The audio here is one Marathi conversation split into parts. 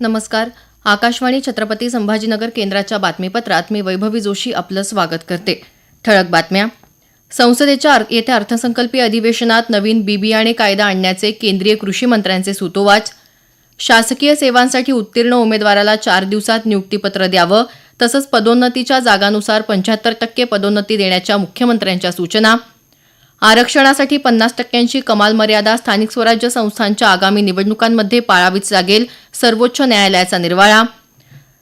नमस्कार. आकाशवाणी छत्रपती संभाजीनगर केंद्राच्या बातमीपत्रात मी वैभवी जोशी आपलं स्वागत करते. ठळक बातम्या. संसदेच्या येत्या अर्थसंकल्पीय अधिवेशनात नवीन बी बियाणे कायदा आणण्याचे केंद्रीय कृषी मंत्र्यांचे सुतोवाच. शासकीय सेवांसाठी उत्तीर्ण उमेदवाराला चार दिवसात नियुक्तीपत्र द्यावं तसंच पदोन्नतीच्या जागानुसार पंच्याहत्तर टक्के पदोन्नती देण्याच्या मुख्यमंत्र्यांच्या सूचना. आरक्षणासाठी पन्नास टक्क्यांची कमाल मर्यादा स्थानिक स्वराज्य संस्थांच्या आगामी निवडणुकांमध्ये पाळावीच लागेल सर्वोच्च न्यायालयाचा निर्वाळा.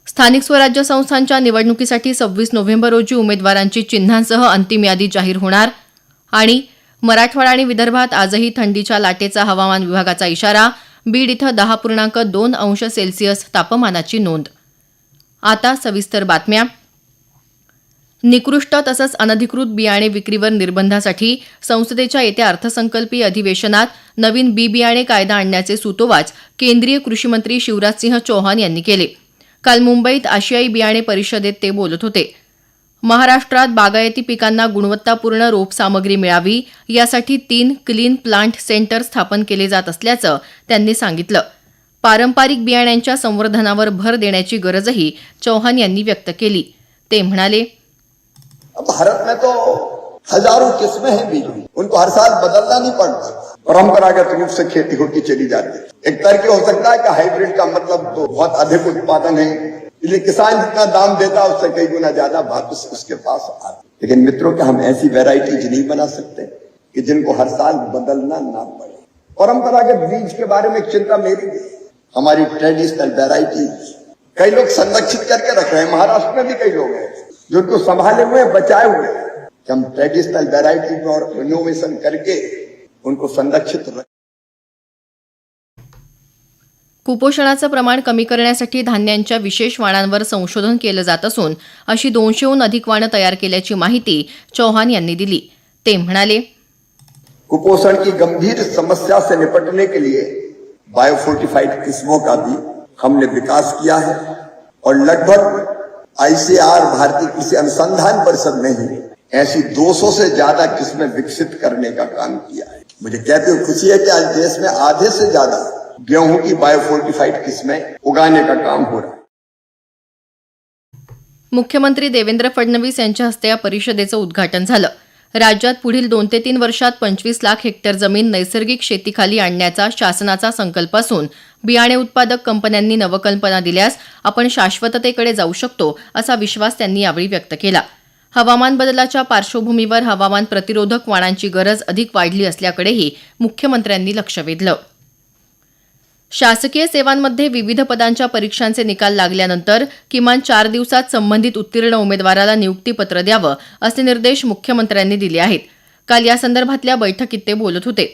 स्थानिक स्वराज्य संस्थांच्या निवडणुकीसाठी सव्वीस नोव्हेंबर रोजी उमेदवारांची चिन्हांसह अंतिम यादी जाहीर होणार. आणि मराठवाडा आणि विदर्भात आजही थंडीच्या लाटेचा हवामान विभागाचा इशारा बीड इथं दहा पूर्णांक दोन अंश सेल्सिअस तापमानाची नोंद. आता सविस्तर बातम्या. निकृष्ट तसंच अनधिकृत बियाणे विक्रीवर निर्बंधासाठी संसदेच्या येत्या अर्थसंकल्पीय अधिवेशनात नवीन बी बियाणे कायदा आणण्याचे सूतोवाच केंद्रीय कृषीमंत्री शिवराजसिंह चौहान यांनी केले. काल मुंबईत आशियाई बियाणे परिषदेत ते बोलत होते. महाराष्ट्रात बागायती पिकांना गुणवत्तापूर्ण रोप सामग्री मिळावी यासाठी तीन क्लीन प्लांट सेंटर स्थापन केले जात असल्याचं त्यांनी सांगितलं. पारंपरिक बियाण्यांच्या संवर्धनावर भर देण्याची गरजही चौहान यांनी व्यक्त केली. ते म्हणाले भारत में तो हजारों किस्में हैं बीज उनको हर साल बदलना नहीं पड़ता। परंपरागत रूप से खेती होती चली जाती है। एक तरह हो सकता है कि हाइब्रिड का मतलब तो बहुत अधिक उत्पादन है। इसलिए किसान जितना दाम देता है उससे कई गुना ज्यादा वापस उसके पास आता लेकिन मित्रों के हम ऐसी वेराइटीज नहीं बना सकते कि जिनको हर साल बदलना ना पड़े? परंपरागत बीज के बारे में चिंता मेरी भी हमारी ट्रेडिशनल वेराइटीज कई लोग संरक्षित करके रख रहे हैं महाराष्ट्र में भी कई लोग हैं जो उनको संभाले हुए बचाए हुए हैं। कि हम ट्रेडिशनल वेराइटी में और इनोवेशन करके उनको संरक्षित रख। कुपोषणाचं प्रमाण कमी करण्यासाठी धान्यांच्या विशेष वाणांवर संशोधन केलं जात असून अशी दोनशेहून अधिक वाणं तयार केल्याची माहिती चौहान यांनी दिली. ते म्हणाले कुपोषण की गंभीर समस्या से निपटने के लिए बायोफोर्टिफाइड किस्मों का भी हमने विकास किया है और लगभग आईसीआर भारतीय कृषी अनुसंधान परिषद ने ही ऐसी 200 से ज्यादा किस्में विकसित करने का काम किया है। मुझे कहते हुए खुशी है कि आज देश में आधे से ज्यादा गेहूं की बायोफोर्टिफाइड किस्में उगाने का काम हो रहा है। मुख्यमंत्री देवेंद्र फडणवीस यांच्या हस्ते या परिषदेचं उद्घाटन झालं. राज्यात पुढील दोन ते तीन वर्षात पंचवीस लाख हेक्टर जमीन नैसर्गिक शेतीखाली आणण्याचा शासनाचा संकल्प असून बियाणे उत्पादक कंपन्यांनी नवकल्पना दिल्यास आपण शाश्वततेकडे जाऊ शकतो असा विश्वास त्यांनी यावेळी व्यक्त केला. हवामान बदलाच्या पार्श्वभूमीवर हवामान प्रतिरोधक वाणांची गरज अधिक वाढली असल्याकडेही मुख्यमंत्र्यांनी लक्ष वेधलं. शासकीय सेवांमध्ये विविध पदांच्या परीक्षांचे निकाल लागल्यानंतर किमान चार दिवसात संबंधित उत्तीर्ण उमेदवाराला नियुक्तीपत्र द्यावं असे निर्देश मुख्यमंत्र्यांनी दिले आहेत. काल यासंदर्भातल्या बैठकीत ते बोलत होते.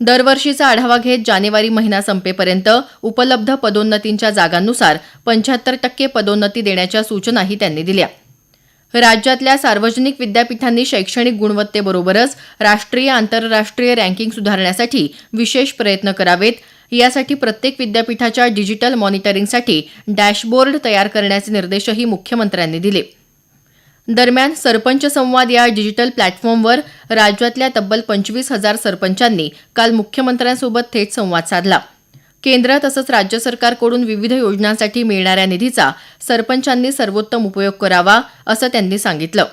दरवर्षीचा आढावा घेत जानेवारी महिना संपेपर्यंत उपलब्ध पदोन्नतींच्या जागांनुसार पंच्याहत्तर टक्के पदोन्नती देण्याच्या सूचनाही त्यांनी दिल्या. राज्यातल्या सार्वजनिक विद्यापीठांनी शैक्षणिक गुणवत्तेबरोबरच राष्ट्रीय आंतरराष्ट्रीय रँकिंग सुधारण्यासाठी विशेष प्रयत्न करावेत यासाठी प्रत्येक विद्यापीठाच्या डिजिटल मॉनिटरिंगसाठी डॅशबोर्ड तयार करण्याचे निर्देशही मुख्यमंत्र्यांनी दिले. दरम्यान सरपंच संवाद या डिजिटल प्लॅटफॉर्मवर राज्यातल्या तब्बल पंचवीस हजार सरपंचांनी काल मुख्यमंत्र्यांसोबत थेट संवाद साधला. केंद्र तसंच राज्य सरकारकडून विविध योजनांसाठी मिळणाऱ्या निधीचा सरपंचांनी सर्वोत्तम उपयोग करावा असं त्यांनी सांगितलं.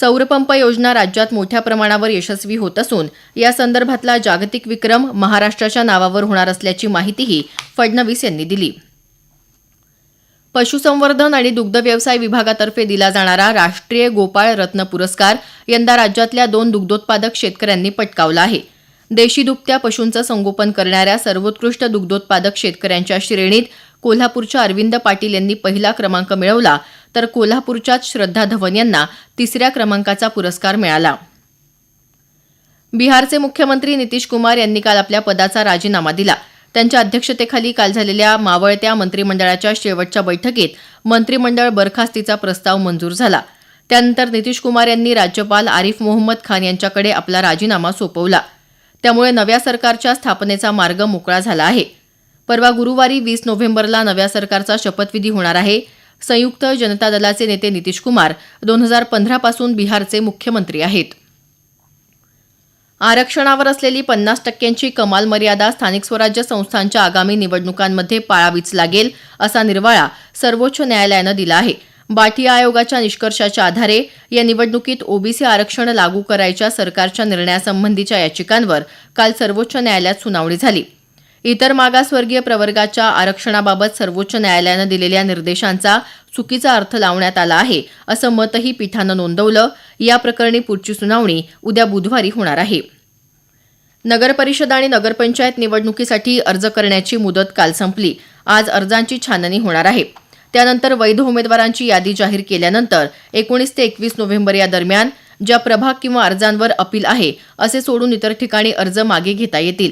सौरपंप योजना राज्यात मोठ्या प्रमाणावर यशस्वी होत असून या संदर्भातला जागतिक विक्रम महाराष्ट्राच्या नावावर होणार असल्याची माहितीही फडणवीस यांनी दिली. पशुसंवर्धन आणि दुग्ध व्यवसाय विभागातर्फे दिला जाणारा राष्ट्रीय गोपाळ रत्न पुरस्कार यंदा राज्यातल्या दोन दुग्धोत्पादक शेतकऱ्यांनी पटकावला आहे. देशी दुभत्या पशूंचं संगोपन करणाऱ्या सर्वोत्कृष्ट दुग्धोत्पादक शेतकऱ्यांच्या श्रेणीत कोल्हापूरच्या अरविंद पाटील यांनी पहिला क्रमांक मिळवला. तर कोल्हापूरच्याच श्रद्धा धवन यांना तिसऱ्या क्रमांकाचा पुरस्कार मिळाला. बिहारचे मुख्यमंत्री नितीश कुमार यांनी काल आपल्या पदाचा राजीनामा दिला. त्यांच्या अध्यक्षतेखाली काल झालेल्या मावळत्या मंत्रिमंडळाच्या शेवटच्या बैठकीत मंत्रिमंडळ बरखास्तीचा प्रस्ताव मंजूर झाला. त्यानंतर नितीश कुमार यांनी राज्यपाल आरिफ मोहम्मद खान यांच्याकडे आपला राजीनामा सोपवला. त्यामुळे नव्या सरकारच्या स्थापनेचा मार्ग मोकळा झाला आहे. परवा गुरुवारी वीस नोव्हेंबरला नव्या सरकारचा शपथविधी होणार आहे. संयुक्त जनता दलाचे नेते नितीश कुमार दोन हजार पंधरापासून बिहारचे मुख्यमंत्री आहेत. आरक्षणावर असलेली पन्नास टक्क्यांची कमाल मर्यादा स्थानिक स्वराज्य संस्थांच्या आगामी निवडणुकांमध्ये पाळावीच लागेल असा निर्वाळा सर्वोच्च न्यायालयानं दिला आहे. बाटी आयोगाच्या निष्कर्षाच्या आधारे या निवडणुकीत ओबीसी आरक्षण लागू करायच्या सरकारच्या निर्णयासंबंधीच्या याचिकांवर काल सर्वोच्च न्यायालयात सुनावणी झाली. इतर मागासवर्गीय प्रवर्गाच्या आरक्षणाबाबत सर्वोच्च न्यायालयानं दिलेल्या निर्देशांचा चुकीचा अर्थ लावण्यात आला आहे असं मतही पीठानं नोंदवलं. या प्रकरणी पुढची सुनावणी उद्या बुधवारी होणार आहे. नगरपरिषद आणि नगरपंचायत निवडणुकीसाठी अर्ज करण्याची मुदत काल संपली. आज अर्जांची छाननी होणार आहे. त्यानंतर वैध उमेदवारांची यादी जाहीर केल्यानंतर एकोणीस ते एकवीस नोव्हेंबर या दरम्यान ज्या प्रभाग किंवा अर्जांवर अपील आहे असे सोडून इतर ठिकाणी अर्ज मागे घेता येतील.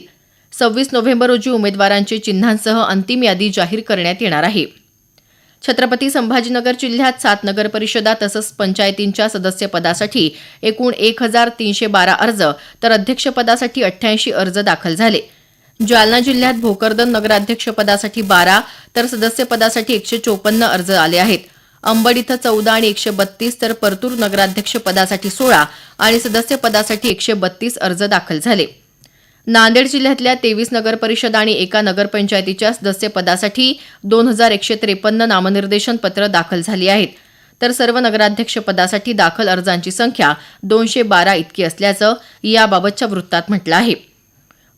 सव्वीस नोव्हेंबर रोजी उमेदवारांची चिन्हांसह अंतिम यादी जाहीर करण्यात येणार आहे. छत्रपती संभाजीनगर जिल्ह्यात सात नगरपरिषदा तसंच पंचायतींच्या सदस्यपदासाठी एकूण एक हजार तीनशे बारा अर्ज तर अध्यक्षपदासाठी अठ्ठ्याऐंशी अर्ज दाखल झाले. जालना जिल्ह्यात भोकरदन नगराध्यक्षपदासाठी बारा तर सदस्यपदासाठी एकशे चोपन्न अर्ज आले आहेत. अंबड इथं चौदा आणि एकशे बत्तीस तर परतूर नगराध्यक्षपदासाठी सोळा आणि सदस्यपदासाठी एकशे बत्तीस अर्ज दाखल झाले. नांदेड जिल्ह्यातल्या तेवीस नगरपरिषद आणि एका नगरपंचायतीच्या सदस्यपदासाठी दोन हजार एकशे त्रेपन्न नामनिर्देशन पत्र दाखल झाली आहेत. तर सर्व नगराध्यक्षपदासाठी दाखल अर्जांची संख्या दोनशे बारा इतकी असल्याचं याबाबतच्या वृत्तात म्हटलं आहे.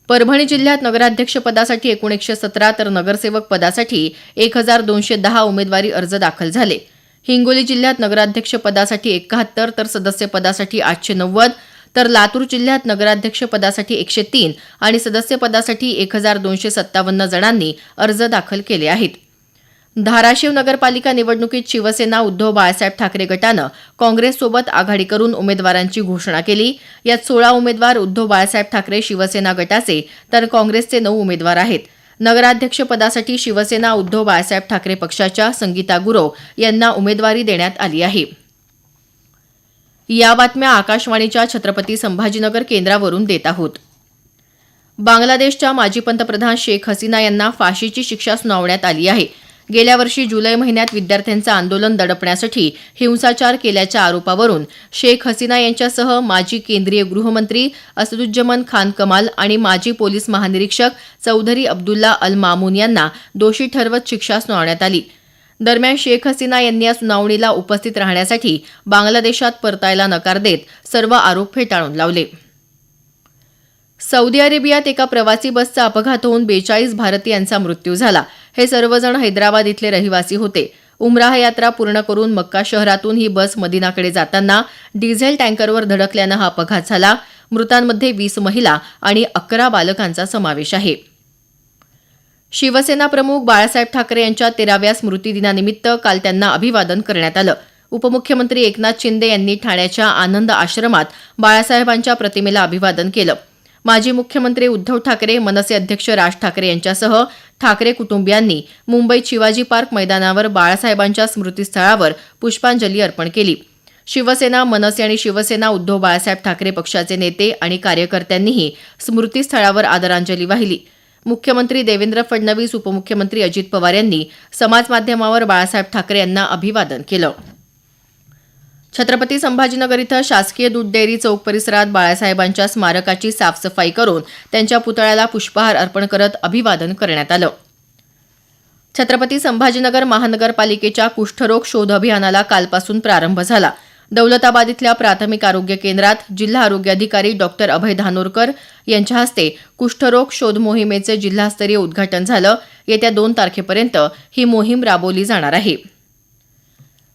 परभणी जिल्ह्यात नगराध्यक्षपदासाठी एकूण एकशे सतरा तर नगरसेवक पदासाठी एक हजार दोनशे दहा उमेदवारी अर्ज दाखल झाले. हिंगोली जिल्ह्यात नगराध्यक्षपदासाठी एकाहत्तर तर सदस्यपदासाठी आठशे नव्वद तर लातूर जिल्ह्यात नगराध्यक्षपदासाठी एकशे तीन आणि सदस्यपदासाठी एक हजार दोनशे सत्तावन्न जणांनी अर्ज दाखल केले आहेत. धाराशिव नगरपालिका निवडणुकीत शिवसेना उद्धव बाळासाहेब ठाकरे गटानं काँग्रेससोबत आघाडी करून उमेदवारांची घोषणा केली. यात सोळा उमेदवार उद्धव बाळासाहेब ठाकरे शिवसेना गटाचे तर काँग्रेसचे नऊ उमेदवार आहेत. नगराध्यक्षपदासाठी शिवसेना उद्धव बाळासाहेब ठाकरे पक्षाच्या संगीता गुरव यांना उमेदवारी देण्यात आली आहे. या बातम्या आकाशवाणीच्या छत्रपती संभाजीनगर केंद्रावरून देत आहोत. बांगलादेशच्या माजी पंतप्रधान शेख हसीना यांना फाशीची शिक्षा सुनावण्यात आली आहे. गेल्या वर्षी जुलै महिन्यात विद्यार्थ्यांचं आंदोलन दडपण्यासाठी हिंसाचार केल्याच्या आरोपावरून शेख हसीना यांच्यासह माजी केंद्रीय गृहमंत्री असदुज्जमन खान कमाल आणि माजी पोलीस महानिरीक्षक चौधरी अब्दुल्ला अल मामून यांना दोषी ठरवत शिक्षा सुनावण्यात आली. दरम्यान शेख हसीना यांनी या सुनावणीला उपस्थित राहण्यासाठी बांगलादेशात परतायला नकार देत सर्व आरोप फेटाळून लावले. सौदी अरेबियात एका प्रवासी बसचा अपघात होऊन बेचाळीस भारतीयांचा मृत्यू झाला. हे सर्वजण हैदराबाद इथले रहिवासी होते. उमराह यात्रा पूर्ण करून मक्का शहरातून ही बस मदिनाकडे जाताना डिझेल टँकरवर धडकल्यानं हा अपघात झाला. मृतांमध्ये वीस महिला आणि अकरा बालकांचा समावेश आहे. शिवसेना प्रमुख बाळासाहेब ठाकरे यांच्या तेराव्या स्मृतिदिनानिमित्त काल त्यांना अभिवादन करण्यात आलं. उपमुख्यमंत्री एकनाथ शिंदे यांनी ठाण्याच्या आनंद आश्रमात बाळासाहेबांच्या प्रतिमेला अभिवादन केलं. माजी मुख्यमंत्री उद्धव ठाकरे मनसे अध्यक्ष राज ठाकरे यांच्यासह ठाकरे कुटुंबियांनी मुंबईत शिवाजी पार्क मैदानावर बाळासाहेबांच्या स्मृतीस्थळावर पुष्पांजली अर्पण केली. शिवसेना मनसे आणि शिवसेना उद्धव बाळासाहेब ठाकरे पक्षाचे नेते आणि कार्यकर्त्यांनीही स्मृतीस्थळावर आदरांजली वाहिली. मुख्यमंत्री देवेंद्र फडणवीस उपमुख्यमंत्री अजित पवार यांनी समाजमाध्यमावर बाळासाहेब ठाकरे यांना अभिवादन केलं. छत्रपती संभाजीनगर इथं शासकीय दूध डेअरी चौक परिसरात बाळासाहेबांच्या स्मारकाची साफसफाई करून त्यांच्या पुतळ्याला पुष्पहार अर्पण करत अभिवादन करण्यात आलं. छत्रपती संभाजीनगर महानगरपालिकेच्या कुष्ठरोग शोध अभियानाला कालपासून प्रारंभ झाला. दौलताबाद इथल्या प्राथमिक आरोग्य केंद्रात जिल्हा आरोग्य अधिकारी डॉक्टर अभय धानोरकर यांच्या हस्ते कुष्ठरोग शोध मोहिमेचे जिल्हास्तरीय उद्घाटन झालं. येत्या दोन तारखेपर्यंत ही मोहीम राबवली जाणार आहे.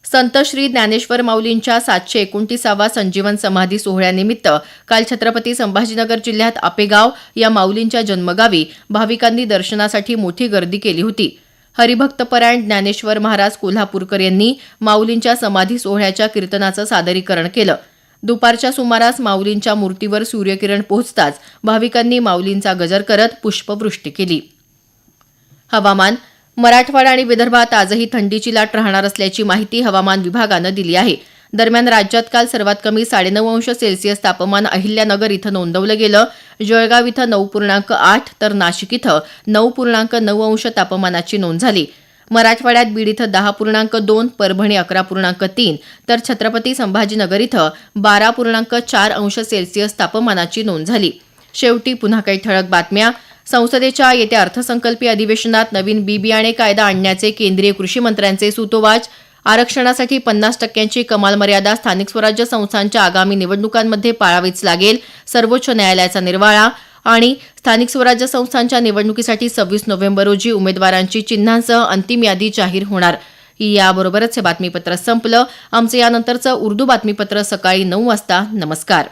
संत श्री ज्ञानेश्वर माऊलींच्या सातशे एकोणतीसावा संजीवन समाधी सोहळ्यानिमित्त काल छत्रपती संभाजीनगर जिल्ह्यात आपेगाव या माऊलींच्या जन्मगावी भाविकांनी दर्शनासाठी मोठी गर्दी केली होती. हरिभक्तपरायण ज्ञानेश्वर महाराज कोल्हापूरकर यांनी माऊलींच्या समाधी सोहळ्याच्या कीर्तनाचं सादरीकरण केलं. दुपारच्या सुमारास माऊलींच्या मूर्तीवर सूर्यकिरण पोहोचताच भाविकांनी माऊलींचा गजर करत पुष्पवृष्टी केली. हवामान मराठवाडा आणि विदर्भात आजही थंडीची लाट राहणार असल्याची माहिती हवामान विभागानं दिली आहे. दरम्यान राज्यात काल सर्वात कमी साडेनऊ अंश सेल्सिअस तापमान अहिल्यानगर इथं नोंदवलं गेलं. जळगाव इथं नऊ पूर्णांक आठ तर नाशिक इथं नऊ पूर्णांक नऊ अंश तापमानाची नोंद झाली. मराठवाड्यात बीड इथं दहा पूर्णांक दोन परभणी अकरा पूर्णांक तीन तर छत्रपती संभाजीनगर इथं बारा पूर्णांक चार अंश सेल्सिअस तापमानाची नोंद झाली. शेवटी पुन्हा काही ठळक बातम्या. संसदेच्या येत्या अर्थसंकल्पीय अधिवेशनात नवीन बी बियाणे कायदा आणण्याचे केंद्रीय कृषी मंत्र्यांचे सुतोवाच. आरक्षणासाठी पन्नास टक्क्यांची कमाल मर्यादा स्थानिक स्वराज्य संस्थांच्या आगामी निवडणुकांमध्ये पाळावीच लागेल सर्वोच्च न्यायालयाचा निर्वाळा आणि स्थानिक स्वराज्य संस्थांच्या निवडणुकीसाठी सव्वीस नोव्हेंबर रोजी उमेदवारांची चिन्हांसह अंतिम यादी जाहीर होणार. याबरोबरच हे बातमीपत्र संपलं. आमचं यानंतरचं उर्दू बातमीपत्र सकाळी नऊ वाजता. नमस्कार.